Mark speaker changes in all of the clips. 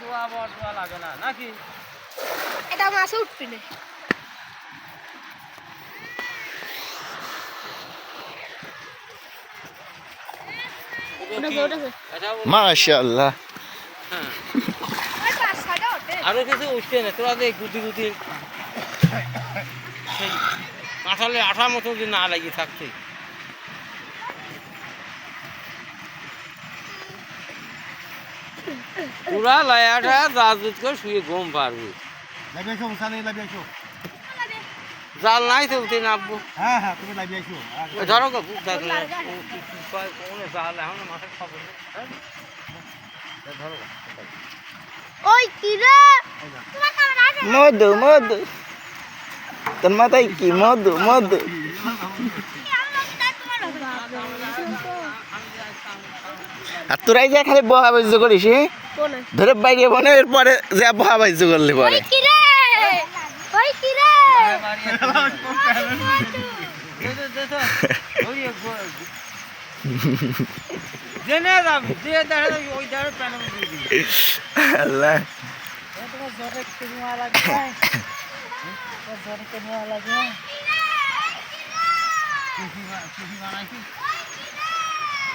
Speaker 1: দোয়া বর দোয়া লাগে না নাকি?
Speaker 2: এটা মাছে উঠবি না
Speaker 3: মাশাআল্লাহ।
Speaker 1: আরও কিছু উঠছে না তোরা গুটি গুটি। সেই কাঁঠালে আঠার মতো যদি না লাগিয়ে থাকছে পুরা লায়াটা রাজদূত করে শুয়ে ঘুম পারবে
Speaker 4: লাইভে এসো মুসানি লাইভে এসো
Speaker 1: জাল নাই তো উঠে নামবো
Speaker 4: হ্যাঁ হ্যাঁ তুমি লাইভে এসো
Speaker 1: ওই ধরো গো বুক দেখলে ও কি কি কয় কোনে জাল এখন মাথায় খবর নেই হ্যাঁ? এই ধরো গো।
Speaker 2: ওই কি রে
Speaker 3: মধু মধু তোর মাথায় কি মধু মধু আর তোরাই যা খালি বহা বাজ্য করিস ধরে বাইরে বনে এরপরে যা বহা বাজ্য করলি পরে।
Speaker 2: ওই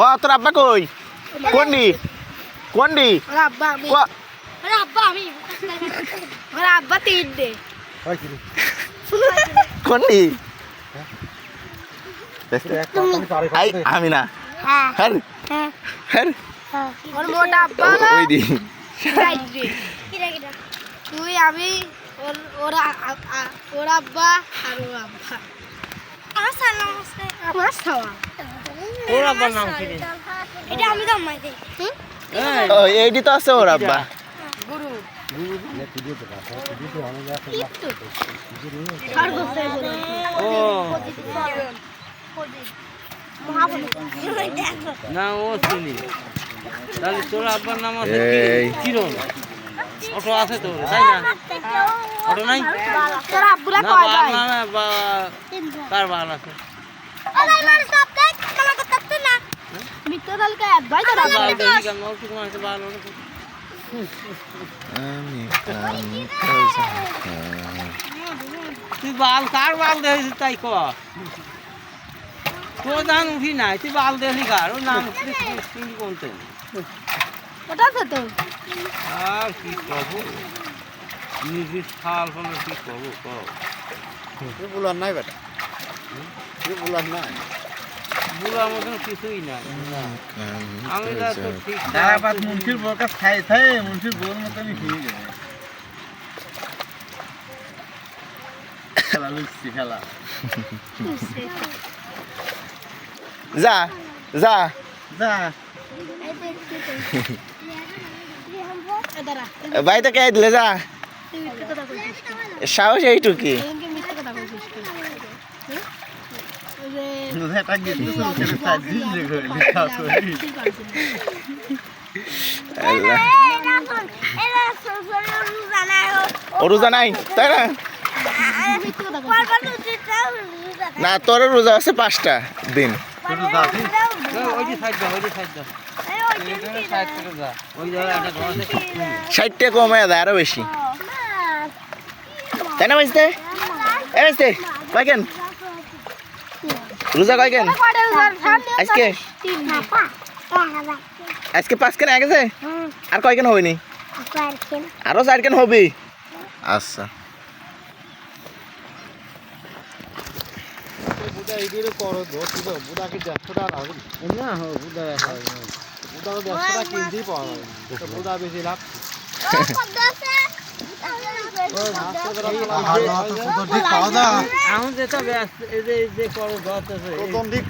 Speaker 2: ক
Speaker 1: তোর
Speaker 3: আব্বা কই? কোনডি কোনডি
Speaker 2: আব্বা আমি। আব্বা আমি। আব্বা তিন দে
Speaker 3: কোনডি আই আমি না।
Speaker 2: হ্যাঁ।
Speaker 3: হ্যাঁ
Speaker 2: হ্যাঁ।
Speaker 3: হ্যাঁ
Speaker 2: ওর মোটা আব্বা
Speaker 3: ওই দি
Speaker 2: তুই আমি ওর ওর আব্বা আর ওর আব্বা। আমার সালাম আমার সালাম।
Speaker 1: তোর আব্বার নাম কি
Speaker 2: এটা আমি তো আমায় দেই
Speaker 1: এই,
Speaker 3: ও এইডি তো আছে ওর আব্বা।
Speaker 2: গুরু।
Speaker 1: না ও চিনি তাহলে তোর আব্বার নাম আছে। কিরণ। অটো আছে তোর তাই না? অটো নাই?
Speaker 2: তোর আব্বুরা কয় ভাই?
Speaker 1: না না, বা কার বাল আছে
Speaker 2: মিত্র দলকে এক ভাই তোর আব্বা
Speaker 1: বাল দেখি কেমন অল্প কোনো আছে বাল ওরকম।
Speaker 3: আমি
Speaker 1: তুই বাল কার বাল দেখেছিস তাই ক? তোর ধান উঠি নাই তুই বাল দেখলি কার? ওর নাম তিনি কোনতে
Speaker 2: ওটা তো
Speaker 1: আর কি কব? নিজের ফাল হলো কি কব কব
Speaker 4: বুলার নাই বেটা। বুলার নাই।
Speaker 1: বুড়ার মতন কিছুই না। আমি যা
Speaker 4: দাঁড়াবাদ মুন্সির বউর কাছে খাই খাই মুন্সির বউর মতনই হয়ে গেছে খেলা
Speaker 3: যা যা।
Speaker 4: যা।
Speaker 3: বাড়িতে কে দিলে যা। সাহস এইটুকি
Speaker 2: তুই মিথ্যে কথা কইছিস তুই হুম? ওই যে
Speaker 4: এটা গেছে তো সাজ দিলে গো লিখা করি
Speaker 3: আল্লাহ ও রোজা নাই, তাই না? না তোর রোজা আছে পাঁচটা দিন। ষাটটা কমে দেয়, আরও বেশি। তাই না বুঝতে এ কেন? রোজা কয় কেন? আজকে? আজকে পাঁচ কেন গেছে আর কয় কেন হয়নি? আরও চার কেন হবি? আচ্ছা।
Speaker 4: বুদা বেশি লাভ
Speaker 1: এখন যেটা ব্যস্ত এই যে এই যে করো
Speaker 4: প্রথম দিক